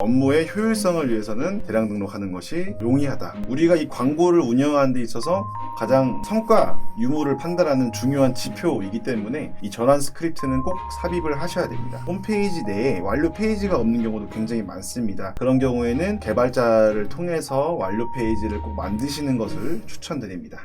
업무의 효율성을 위해서는 대량 등록하는 것이 용이하다. 우리가 이 광고를 운영하는 데 있어서 가장 성과 유무를 판단하는 중요한 지표이기 때문에 이 전환 스크립트는 꼭 삽입을 하셔야 됩니다. 홈페이지 내에 완료 페이지가 없는 경우도 굉장히 많습니다. 그런 경우에는 개발자를 통해서 완료 페이지를 꼭 만드시는 것을 추천드립니다.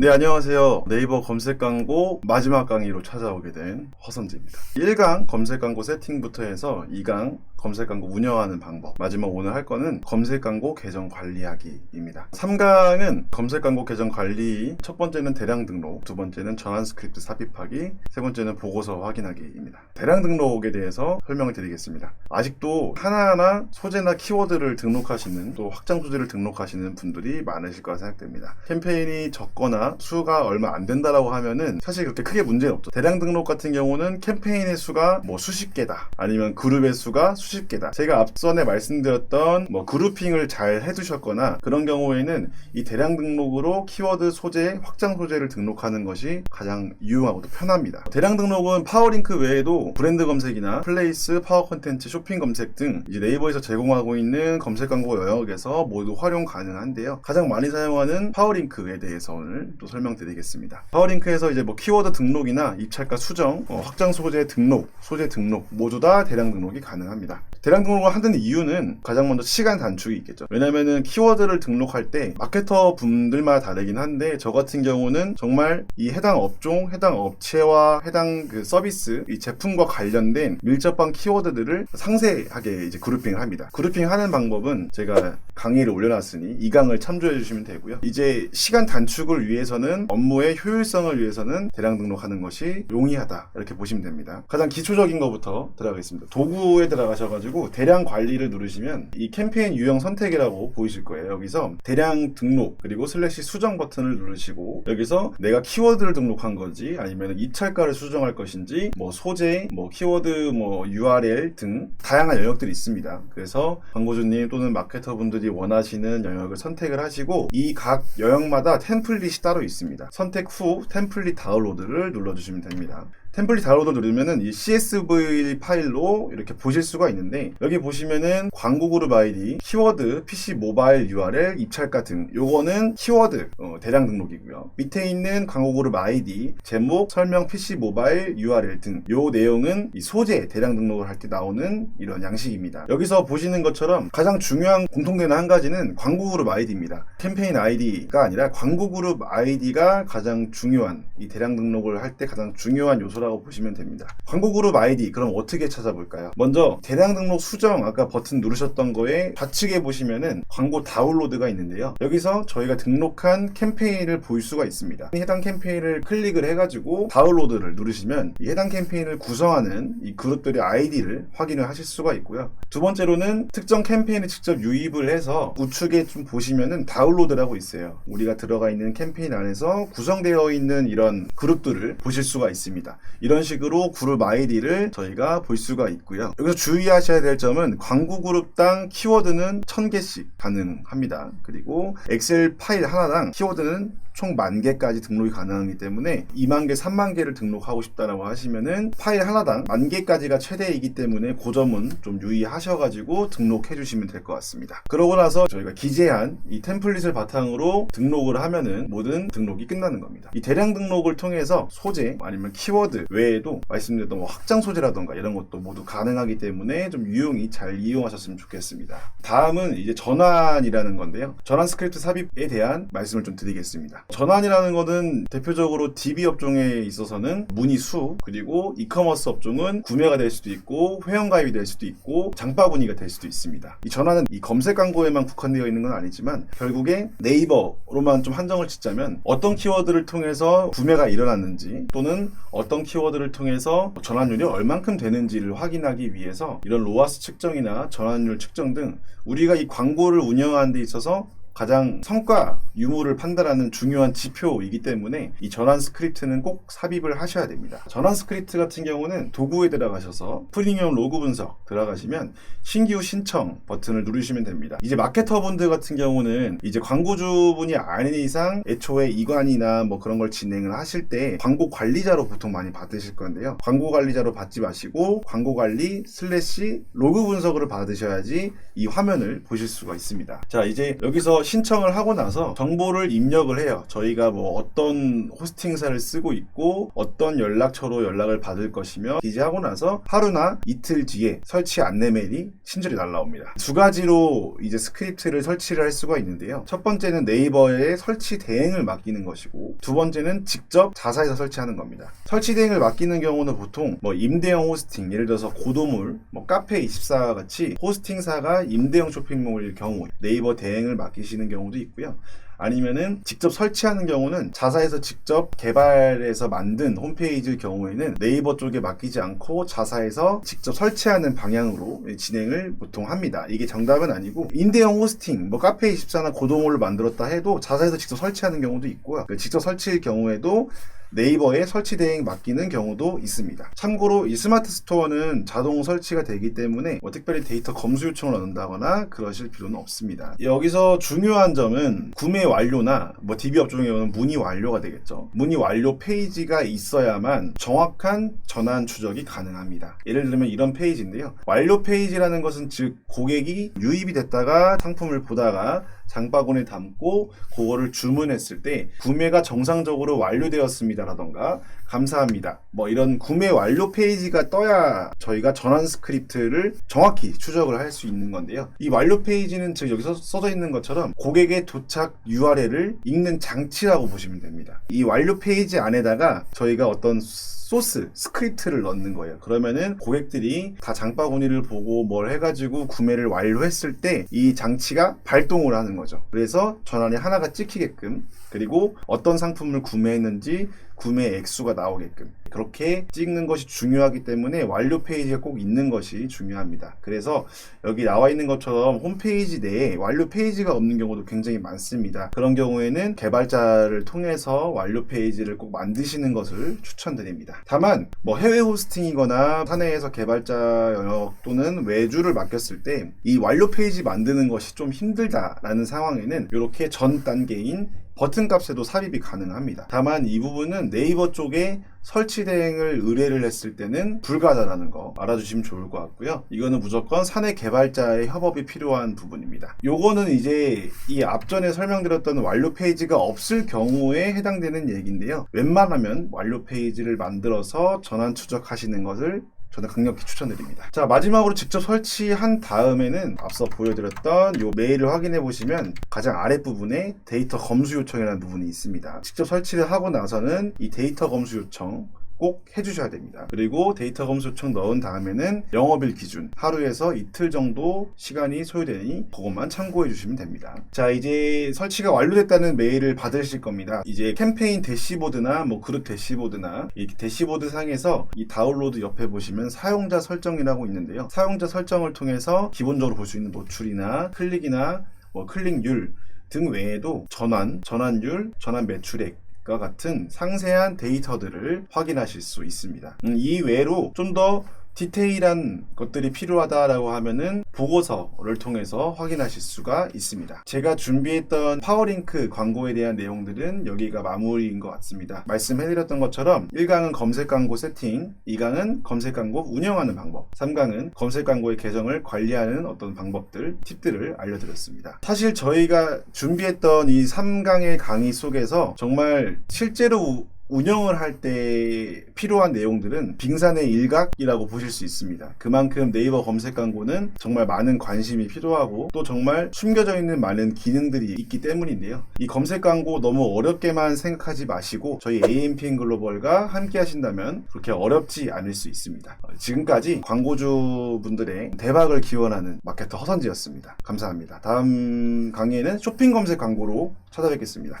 네, 안녕하세요. 네이버 검색 광고 마지막 강의로 찾아오게 된 허선재입니다. 1강 검색 광고 세팅부터 해서 2강 검색 광고 운영하는 방법. 마지막 오늘 할 거는 검색 광고 계정 관리하기입니다. 3강은 검색 광고 계정 관리. 첫 번째는 대량 등록, 두 번째는 전환 스크립트 삽입하기, 세 번째는 보고서 확인하기입니다. 대량 등록에 대해서 설명을 드리겠습니다. 아직도 하나하나 소재나 키워드를 등록하시는 또 확장 소재를 등록하시는 분들이 많으실 거라 생각됩니다. 캠페인이 적거나 수가 얼마 안 된다라고 하면은 사실 그렇게 크게 문제는 없죠. 대량 등록 같은 경우는 캠페인의 수가 뭐 수십 개다 아니면 그룹의 수가 수십 개다. 제가 앞선에 말씀드렸던 뭐 그룹핑을 잘 해두셨거나 그런 경우에는 이 대량 등록으로 키워드 소재, 확장 소재를 등록하는 것이 가장 유용하고 또 편합니다. 대량 등록은 파워링크 외에도 브랜드 검색이나 플레이스, 파워 콘텐츠, 쇼핑 검색 등 네이버에서 제공하고 있는 검색 광고 영역에서 모두 활용 가능한데요. 가장 많이 사용하는 파워링크에 대해서 오늘 또 설명드리겠습니다. 파워링크에서 이제 뭐 키워드 등록이나 입찰가 수정, 어, 확장 소재 등록, 소재 등록 모두 다 대량 등록이 가능합니다. 대량 등록을 하는 이유는 가장 먼저 시간 단축이 있겠죠. 왜냐면은 키워드를 등록할 때 마케터 분들마다 다르긴 한데 저 같은 경우는 정말 이 해당 업종, 해당 업체와 해당 그 서비스, 이 제품과 관련된 밀접한 키워드들을 상세하게 이제 그룹핑을 합니다. 그룹핑 하는 방법은 제가 강의를 올려놨으니 이 강을 참조해 주시면 되고요. 이제 시간 단축을 위해서는 업무의 효율성을 위해서는 대량 등록하는 것이 용이하다 이렇게 보시면 됩니다. 가장 기초적인 것부터 들어가겠습니다. 도구에 들어가셔가지고 대량 관리를 누르시면 이 캠페인 유형 선택이라고 보이실 거예요. 여기서 대량 등록 그리고 슬래시 수정 버튼을 누르시고 여기서 내가 키워드를 등록한 건지 아니면 입찰가를 수정할 것인지 뭐 소재, 뭐 키워드, 뭐 URL 등 다양한 영역들이 있습니다. 그래서 광고주님 또는 마케터 분들이 원하시는 영역을 선택을 하시고 이 각 영역마다 템플릿이 따로 있습니다. 선택 후 템플릿 다운로드를 눌러주시면 됩니다. 템플릿 다운로드 누르면은 이 CSV 파일로 이렇게 보실 수가 있는데 여기 보시면은 광고 그룹 아이디, 키워드, PC 모바일 URL, 입찰가 등 요거는 키워드 어, 대량 등록이고요. 밑에 있는 광고 그룹 아이디, 제목, 설명, PC 모바일 URL 등 요 내용은 이 소재 대량 등록을 할 때 나오는 이런 양식입니다. 여기서 보시는 것처럼 가장 중요한 공통되는 한 가지는 광고 그룹 아이디입니다. 캠페인 아이디가 아니라 광고 그룹 아이디가 가장 중요한 이 대량 등록을 할 때 가장 중요한 요소 로 라고 보시면 됩니다. 광고 그룹 아이디 그럼 어떻게 찾아볼까요? 먼저 대량 등록 수정 아까 버튼 누르셨던 거에 좌측에 보시면은 광고 다운로드가 있는데요. 여기서 저희가 등록한 캠페인을 볼 수가 있습니다. 해당 캠페인을 클릭을 해가지고 다운로드를 누르시면 이 해당 캠페인을 구성하는 이 그룹들의 아이디를 확인을 하실 수가 있고요. 두 번째로는 특정 캠페인을 직접 유입을 해서 우측에 좀 보시면은 다운로드라고 있어요. 우리가 들어가 있는 캠페인 안에서 구성되어 있는 이런 그룹들을 보실 수가 있습니다. 이런 식으로 그룹 아이디를 저희가 볼 수가 있고요. 여기서 주의하셔야 될 점은 광고 그룹당 키워드는 1000개씩 가능합니다. 그리고 엑셀 파일 하나당 키워드는 총 만 개까지 등록이 가능하기 때문에 2만 개, 3만 개를 등록하고 싶다라고 하시면은 파일 하나당 만 개까지가 최대이기 때문에 그 점은 좀 유의하셔가지고 등록해 주시면 될 것 같습니다. 그러고 나서 저희가 기재한 이 템플릿을 바탕으로 등록을 하면은 모든 등록이 끝나는 겁니다. 이 대량 등록을 통해서 소재 아니면 키워드 외에도 말씀드렸던 뭐 확장 소재라던가 이런 것도 모두 가능하기 때문에 좀 유용히 잘 이용하셨으면 좋겠습니다. 다음은 이제 전환이라는 건데요. 전환 스크립트 삽입에 대한 말씀을 좀 드리겠습니다. 전환이라는 것은 대표적으로 DB 업종에 있어서는 문의 수 그리고 이커머스 업종은 구매가 될 수도 있고 회원가입이 될 수도 있고 장바구니가 될 수도 있습니다. 이 전환은 이 검색 광고에만 국한되어 있는 건 아니지만 결국에 네이버로만 좀 한정을 짓자면 어떤 키워드를 통해서 구매가 일어났는지 또는 어떤 키워드를 통해서 전환율이 얼만큼 되는지를 확인하기 위해서 이런 로아스 측정이나 전환율 측정 등 우리가 이 광고를 운영하는 데 있어서 가장 성과 유무를 판단하는 중요한 지표이기 때문에 이 전환 스크립트는 꼭 삽입을 하셔야 됩니다. 전환 스크립트 같은 경우는 도구에 들어가셔서 프리미엄 로그 분석 들어가시면 신규 신청 버튼을 누르시면 됩니다. 이제 마케터분들 같은 경우는 이제 광고주분이 아닌 이상 애초에 이관이나 뭐 그런 걸 진행을 하실 때 광고 관리자로 보통 많이 받으실 건데요. 광고 관리자로 받지 마시고 광고 관리 슬래시 로그 분석으로 받으셔야지 이 화면을 보실 수가 있습니다. 자, 이제 여기서 신청을 하고 나서 정보를 입력을 해요. 저희가 뭐 어떤 호스팅사를 쓰고 있고 어떤 연락처로 연락을 받을 것이며 기재하고 나서 하루나 이틀 뒤에 설치 안내 메일이 친절히 날라옵니다. 두 가지로 이제 스크립트를 설치를 할 수가 있는데요. 첫 번째는 네이버에 설치 대행을 맡기는 것이고 두 번째는 직접 자사에서 설치하는 겁니다. 설치 대행을 맡기는 경우는 보통 뭐 임대형 호스팅, 예를 들어서 고도물, 뭐 카페24 같이 호스팅사가 임대형 쇼핑몰일 경우 네이버 대행을 맡기시 는 경우도 있고요. 아니면은 직접 설치하는 경우는 자사에서 직접 개발해서 만든 홈페이지일 경우에는 네이버 쪽에 맡기지 않고 자사에서 직접 설치하는 방향으로 진행을 보통 합니다. 이게 정답은 아니고 인대형 호스팅, 뭐 카페24나 고동호를 만들었다 해도 자사에서 직접 설치하는 경우도 있고요. 그 직접 설치일 경우에도 네이버에 설치 대행 맡기는 경우도 있습니다. 참고로 이 스마트 스토어는 자동 설치가 되기 때문에 뭐 특별히 데이터 검수 요청을 넣는다거나 그러실 필요는 없습니다. 여기서 중요한 점은 구매 완료나 뭐 DB 업종의 경우는 문의 완료가 되겠죠. 문의 완료 페이지가 있어야만 정확한 전환 추적이 가능합니다. 예를 들면 이런 페이지인데요. 완료 페이지라는 것은 즉 고객이 유입이 됐다가 상품을 보다가 장바구니에 담고 그거를 주문했을 때 구매가 정상적으로 완료되었습니다라던가 감사합니다. 뭐 이런 구매 완료 페이지가 떠야 저희가 전환 스크립트를 정확히 추적을 할 수 있는 건데요. 이 완료 페이지는 즉 여기서 써져 있는 것처럼 고객의 도착 URL을 읽는 장치라고 보시면 됩니다. 이 완료 페이지 안에다가 저희가 어떤 소스, 스크립트를 넣는 거예요. 그러면은 고객들이 다 장바구니를 보고 뭘 해가지고 구매를 완료했을 때 이 장치가 발동을 하는 거죠. 그래서 전환이 하나가 찍히게끔 그리고 어떤 상품을 구매했는지 구매 액수가 나오게끔 그렇게 찍는 것이 중요하기 때문에 완료 페이지가 꼭 있는 것이 중요합니다. 그래서 여기 나와 있는 것처럼 홈페이지 내에 완료 페이지가 없는 경우도 굉장히 많습니다. 그런 경우에는 개발자를 통해서 완료 페이지를 꼭 만드시는 것을 추천드립니다. 다만 뭐 해외 호스팅이거나 사내에서 개발자 영역 또는 외주를 맡겼을 때 이 완료 페이지 만드는 것이 좀 힘들다라는 상황에는 이렇게 전 단계인 버튼 값에도 삽입이 가능합니다. 다만 이 부분은 네이버 쪽에 설치 대행을 의뢰를 했을 때는 불가하다라는 거 알아주시면 좋을 것 같고요. 이거는 무조건 사내 개발자의 협업이 필요한 부분입니다. 요거는 이제 이 앞전에 설명드렸던 완료 페이지가 없을 경우에 해당되는 얘기인데요. 웬만하면 완료 페이지를 만들어서 전환 추적하시는 것을 저는 강력히 추천드립니다. 자, 마지막으로 직접 설치한 다음에는 앞서 보여드렸던 이 메일을 확인해 보시면 가장 아랫부분에 데이터 검수 요청이라는 부분이 있습니다. 직접 설치를 하고 나서는 이 데이터 검수 요청 꼭 해주셔야 됩니다. 그리고 데이터 검수 요청 넣은 다음에는 영업일 기준 하루에서 이틀 정도 시간이 소요되니 그것만 참고해 주시면 됩니다. 자 이제 설치가 완료됐다는 메일을 받으실 겁니다. 이제 캠페인 대시보드나 뭐 그룹 대시보드나 이 대시보드 상에서 이 다운로드 옆에 보시면 사용자 설정이라고 있는데요. 사용자 설정을 통해서 기본적으로 볼 수 있는 노출이나 클릭이나 뭐 클릭률 등 외에도 전환, 전환율, 전환 매출액 과 같은 상세한 데이터들을 확인하실 수 있습니다. 음, 이 외로 좀더 디테일한 것들이 필요하다라고 하면은 보고서를 통해서 확인하실 수가 있습니다. 제가 준비했던 파워링크 광고에 대한 내용들은 여기가 마무리인 것 같습니다. 말씀해드렸던 것처럼 1강은 검색 광고 세팅, 2강은 검색 광고 운영하는 방법, 3강은 검색 광고의 계정을 관리하는 어떤 방법들, 팁들을 알려드렸습니다. 사실 저희가 준비했던 이 3강의 강의 속에서 정말 실제로 운영을 할 때 필요한 내용들은 빙산의 일각이라고 보실 수 있습니다. 그만큼 네이버 검색 광고는 정말 많은 관심이 필요하고 또 정말 숨겨져 있는 많은 기능들이 있기 때문인데요. 이 검색 광고 너무 어렵게만 생각하지 마시고 저희 AMPN 글로벌과 함께 하신다면 그렇게 어렵지 않을 수 있습니다. 지금까지 광고주 분들의 대박을 기원하는 마케터 허선지였습니다. 감사합니다. 다음 강의에는 쇼핑 검색 광고로 찾아뵙겠습니다.